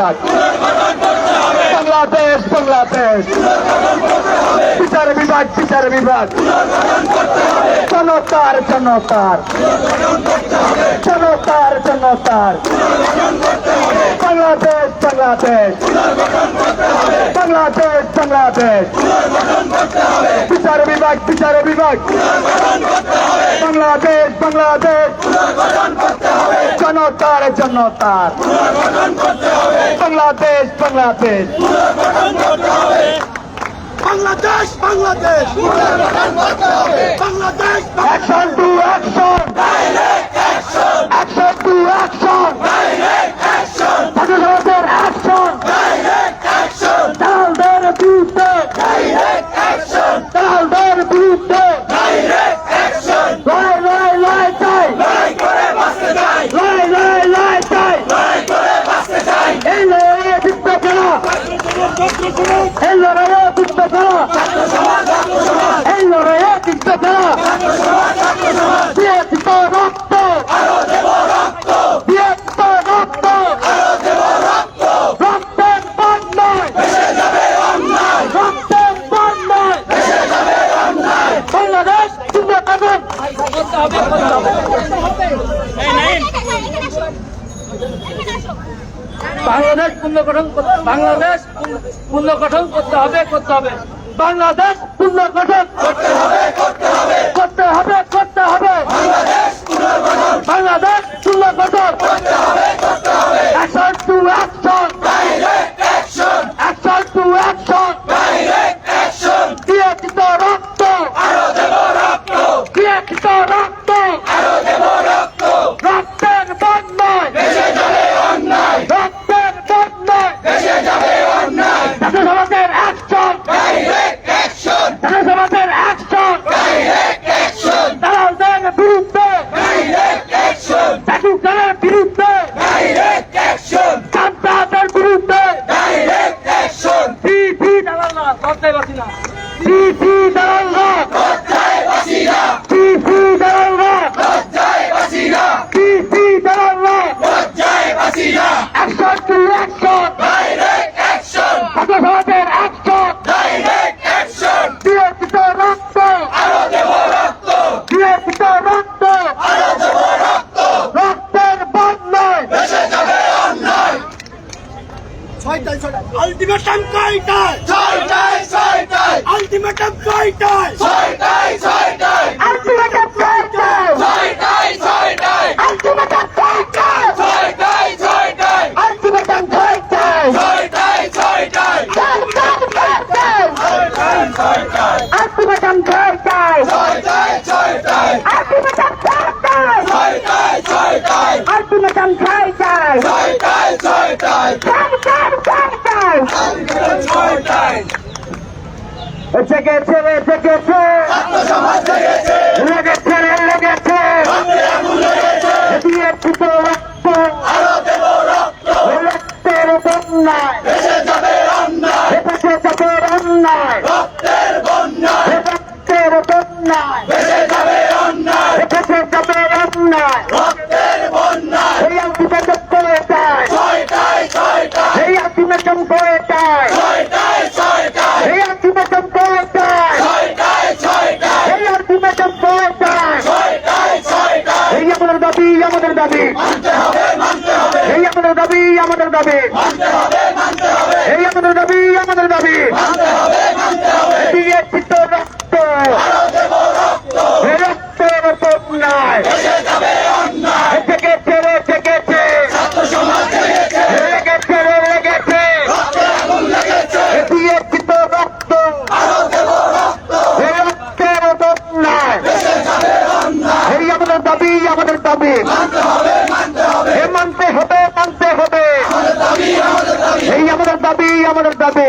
বিভাগ বাংলাদেশ বাংলাদেশ। বিচার বিভাগ বিচার বিভাগ। জনতার জনতার। জনতার জনতার। বাংলাদেশ বাংলাদেশ। বাংলাদেশ বাংলাদেশ। বিচার বিভাগ বিচার বিভাগ। বাংলাদেশ বাংলাদেশ। জনতার জনতার। Bangladesh Bangladesh. Bangladesh Bangladesh. Bangladesh action to action action to action action দালালদের বিরুদ্ধে দালালদের বিরুদ্ধে লড়াই লড়াই লড়াই চাই লড়াই লড়াই লড়াই চাই এই লড়াইয়ে জিতবে কেনা এই লড়াইয়ে জিতবে কেনা এই লড়াইয়ে জিতবে কেনা দিয়ে দিত রক্ত দিয়ে দিত রক্ত রক্তের বন্যায় রক্তের বন্যায় বাংলাদেশ জিন্দাবাদ বাংলাদেশ পুনর্গঠন করতে বাংলাদেশ পুনর্গঠন করতে হবে করতে হবে। বাংলাদেশ পুনর্গঠন করতে হবে করতে হবে। করতে হবে বাংলাদেশ পুনর্গঠন। Action to action action to action দিয়ে দিত রক্ত দিয়ে দিত রক্ত রক্তের বন্যায় রক্তের বন্যায় জাতীয় সমাজের অ্যাকশন জাতীয় সমাজের অ্যাকশন দালালদের বিরুদ্ধে জাদুঘরের বিরুদ্ধে চান্দাদের বিরুদ্ধে সিপি দালালরা লজ্জায় বাসি না সিপি দালালরা সিপি দালালরা সিপি দালালরা অ্যাকশন টু অ্যাকশন জাতীয় সমাজের অ্যাকশন দিয়ে দিত রক্ত দিয়ে দিত রক্ত রক্তের বন্যায় ছয়টায় ছয়টায়। আলটিমেটাম কয়টায় আলটিমেটাম কয়টায় আলটিমেটাম চাইটাই আলটিমেটাম চাইটাই আলটিমেটাম চাইটাই চাই চাই চাই আলটিমেটাম চাইটাই আলটিমেটাম চাইটাই আলটিমেটাম চাইটাই চাই চাই চাই জেগেছে লেগেছে। রে লেগেছে। দিয়েছি তো রক্ত। রক্তের বন্যায়। ভেসে যাবে অন্যায় রক্তের বন্যায় ভেসে যাবে অন্যায় এই আলটিমেটাম করে চায় এই আলটিমেটাম করে চায় এই আলটিমেটাম করে চায় এই আলটিমেটাম করে চায় এই আমাদের দাবি আমাদের দাবি। এই আমাদের দাবি আমাদের দাবি। এই আমাদের দাবি আমাদের দাবি দিয়েছি তো রক্ত রক্তের বন্যায় জেগেছে রে জেগেছে লেগেছে রে লেগেছে দিয়েছি তো রক্ত রক্তের বন্যায় এই আমাদের দাবি আমাদের দাবি এ মানতে হবে মানতে হবে এই আমাদের দাবি আমাদের দাবি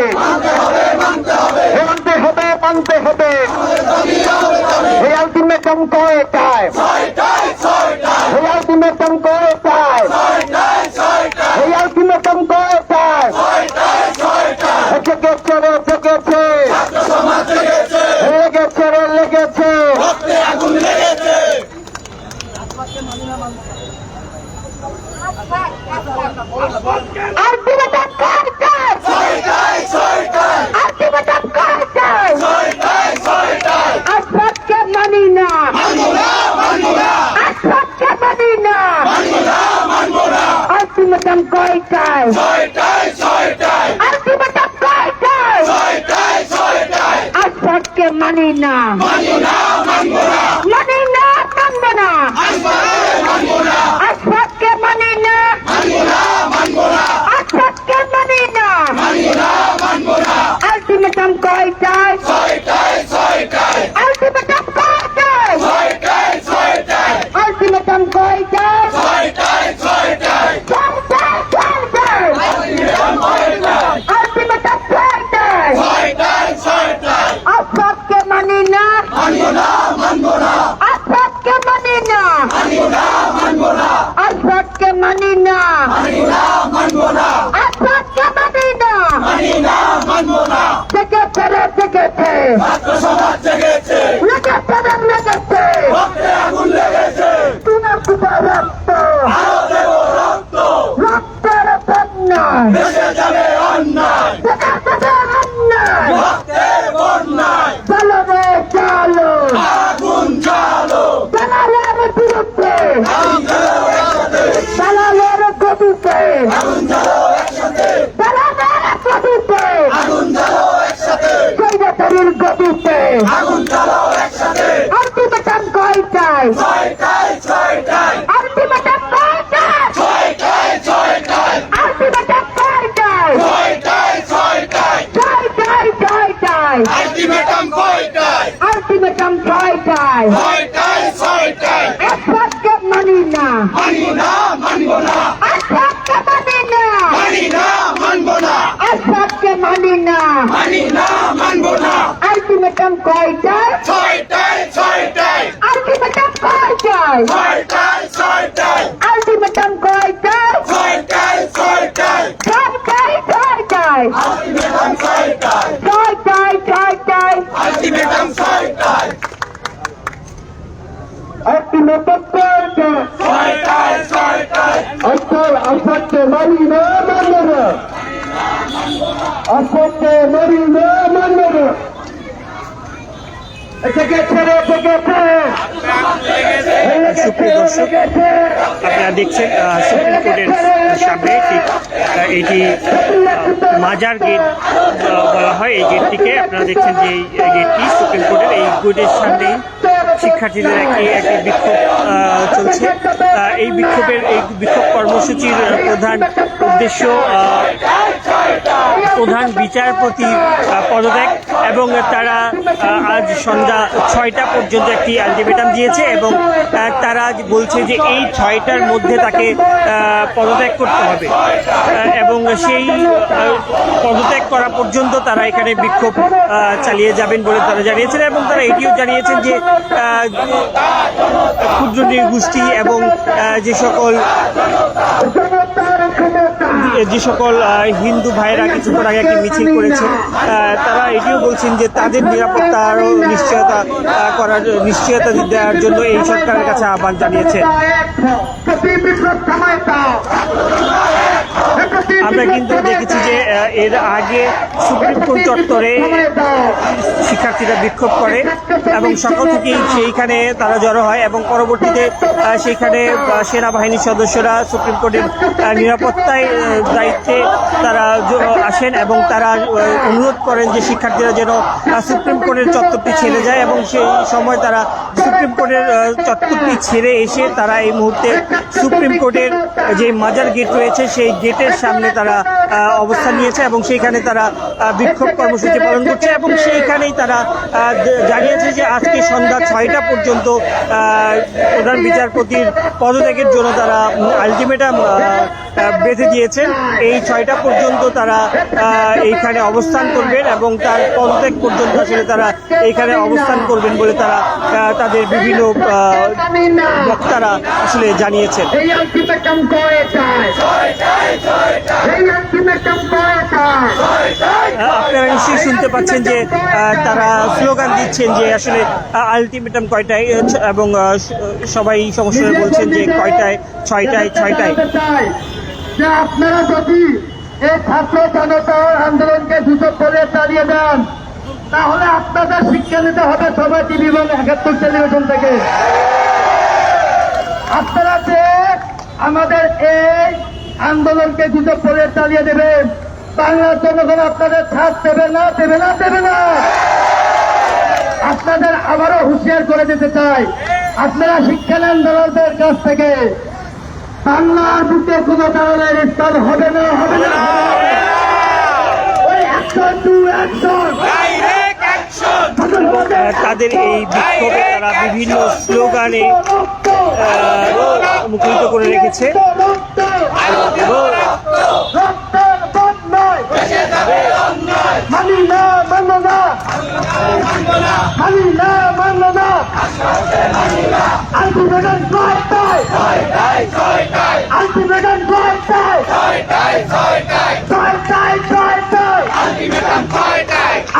এ মানতে হবে মানতে হবে এই আলটিমেটাম করে চায় এই আলটিমেটাম করে চায় এই আলটিমেটাম করে চায় জেগেছে রে জেগেছে লেগেছে রে লেগেছে আলটিমেটাম কয়টায় আলটিমেটাম কয়টায় আজকে মানি না মানি না মানবো না আজকে মানি না আজকে মানি না আলটিমেটাম কয়টায় আলটিমেটাম কয়টায় আলটিমেটাম কয়টায় ছয়টায় ছয়টায় আলটিমেটাম কয়টায় আজকে মানি না আজকে মানি না আজকে মানি না আজকে মানি না থেকে ফেরে থেকেছে লেগেছে রে লেগেছে তুনা কুপা রক্ত রক্তের বন্যায় দেখাতে অন্যায় গদিতে আলটিমেটাম কয়টায়? আলটিমেটাম কয়টায় আলটিমেটাম কয়টায় ছয়টায় ছয়টায় আলটিমেটাম কয়টায় আলটিমেটাম ছয়টায় ছয়টায় ছয়টায় একসাথে মানি না মানি না মানবো না একসাথে মানি না মানি না মানবো না একসাথে মানি না মানি না মানবো না আলটিমেটাম কয়টায় ছয়টায় ছয়টায় আলটিমেটাম কয়টায় ছয়টায় ছয়টায় আলটিমেটাম কয়টায় ছয়টায় ছয়টায় ছয়টায় ছয়টায় আলটিমেটাম ছয়টায় ছয়টায় ছয়টায় আলটিমেটাম ছয়টায় আলটিমেটাম কয়টায় ছয়টায় ছয়টায় আজকাল আসাতে মানি না মানব না থেকে ছেড়ে থেকে সুপ্রিয় দর্শক আপনারা দেখছেন সুপ্রিম কোর্টের সামনে ঠিক এটি মাজার গেট বলা হয় এই গেটটিকে। আপনারা দেখছেন যে এই গেটটি সুপ্রিম কোর্টের এই গেটের সামনেই শিক্ষার্থীদের একটি একটি বিক্ষোভ চলছে। এই বিক্ষোভের এই বিক্ষোভ কর্মসূচির প্রধান উদ্দেশ্য প্রধান বিচারপতি পদত্যাগ এবং তারা আজ সন্ধ্যা ছয়টা পর্যন্ত একটি আলটিমেটাম দিয়েছে এবং তারা আজ বলছে যে এই ছয়টার মধ্যে তাকে পদত্যাগ করতে হবে। এবং সেই পদত্যাগ করা পর্যন্ত তারা এখানে বিক্ষোভ চালিয়ে যাবেন বলে তারা জানিয়েছেন এবং তারা এটিও জানিয়েছেন যে ক্ষুদ্র নৃগোষ্ঠী এবং যে সকল যে সকল হিন্দু ভাইরা কিছুক্ষণ আগে একটি মিছিল করেছে তারা এটিও বলছেন যে তাদের নিরাপত্তা আরও নিশ্চয়তা করার, নিশ্চয়তা দেওয়ার জন্য এই সরকারের কাছে আহ্বান জানিয়েছে। আমরা কিন্তু দেখেছি যে এর আগে সুপ্রিম কোর্ট চত্বরে শিক্ষার্থীরা বিক্ষোভ করে এবং সকাল থেকেই সেইখানে তারা জড়ো হয় এবং পরবর্তীতে সেইখানে সেনাবাহিনীর সদস্যরা সুপ্রিম কোর্টের নিরাপত্তায় দায়িত্বে তারা আসেন এবং তারা অনুরোধ করেন যে শিক্ষার্থীরা যেন সুপ্রিম কোর্টের চত্বরটি ছেড়ে যায় এবং সেই সময় তারা সুপ্রিম কোর্টের চত্বরটি ছেড়ে এসে তারা এই মুহূর্তে সুপ্রিম কোর্টের যে মাজার গেট রয়েছে সেই গেটের সামনে তারা অবস্থান নিয়েছে এবং সেইখানে তারা বিক্ষোভ কর্মসূচি পালন করছে এবং সেইখানেই তারা জানিয়েছে যে আজকে সন্ধ্যা ছয়টা পর্যন্ত প্রধান বিচারপতির পদত্যাগের জন্য তারা আলটিমেটাম বেঁধে দিয়েছেন। এই ছয়টা পর্যন্ত তারা এইখানে অবস্থান করবেন এবং তার পদত্যাগ পর্যন্ত আসলে তারা এইখানে অবস্থান করবেন বলে তারা আহ, তাদের বিভিন্ন বক্তারা আসলে জানিয়েছেন। আপনারা নিশ্চয়ই শুনতে পাচ্ছেন যে তারা স্লোগান দিচ্ছেন যে আসলে আলটিমেটাম কয়টায় এবং সবাই সমস্যায় বলছেন যে কয়টায় ছয়টায় ছয়টায়। আপনারা যদি এই ছাত্র জনতার আন্দোলনকে সুযোগ করে চালিয়ে দেন তাহলে আপনাদের শিক্ষা নিতে হবে সবাই টিভি এবং একাত্তর টেলিভিশন থেকে। আপনারা যে আমাদের এই আন্দোলনকে গুজব করে চালিয়ে দেবেন বাংলার জনগণ আপনাদের ছাড় দেবে না দেবে না দেবে না। আপনাদের আবারও হুঁশিয়ার করে দিতে চাই। আপনারা শিক্ষা নেন দালালদের কাছ থেকে। বাংলার বুকে কোনো দালালের স্থান হবে না হবে না। ওই ডাইরেক্ট অ্যাকশন আহ, তাদের এই বিক্ষোভে তারা বিভিন্ন স্লোগানে মুখরিত করে রেখেছে। না মানি না মানো না আলটিমেটাম ছয়টায় আলটিমেটাম ছয়টায় ছয়টায় ছয়টায়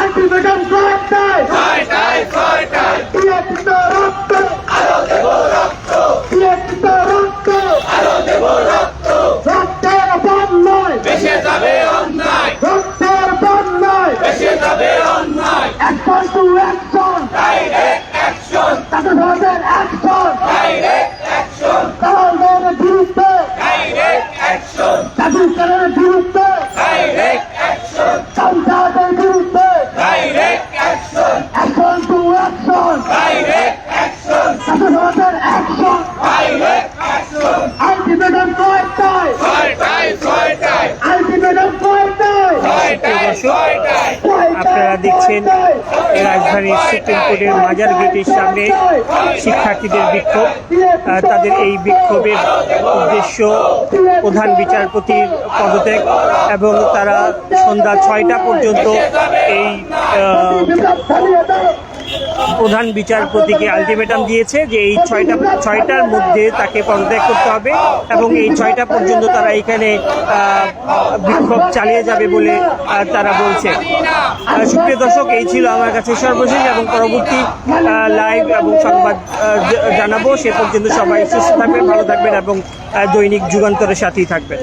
আলটিমেটাম ছয়টায় বিএপিত রক্ত বিএপিত রক্ত রক্তের বন্যায় রক্তের বন্যায় অ্যাকশন টু অ্যাকশন তাতে ধরনের অ্যাকশন দালালদের বিরুদ্ধে জাতিকারের বিরুদ্ধে সন্ত্রাসের বিরুদ্ধে অ্যাকশন টু অ্যাকশন তাতে ধরনের অ্যাকশন আলটিমেটাম কয়টায় আলটিমেটাম কয়টায় প্রিয় দর্শক আপনারা দেখছেন রাজধানীর সুপ্রিম কোর্টের মাজার গেটের সামনে শিক্ষার্থীদের বিক্ষোভ। তাদের এই বিক্ষোভের উদ্দেশ্য প্রধান বিচারপতির পদত্যাগ এবং তারা সন্ধ্যা ছয়টা পর্যন্ত এই প্রধান বিচারপতিকে আলটিমেটাম দিয়েছে যে এই ছয়টা ছয়টার মধ্যে তাকে পদত্যাগ করতে হবে এবং এই ছয়টা পর্যন্ত তারা এখানে বিক্ষোভ চালিয়ে যাবে বলে তারা বলছে। সুপ্রিয় দর্শক, এই ছিল আমার কাছে সর্বশেষ এবং পরবর্তী লাইভ এবং সংবাদ জানাব। সে পর্যন্ত সবাই সুস্থ থাকবেন, ভালো থাকবেন এবং দৈনিক যুগান্তরের সাথেই থাকবেন।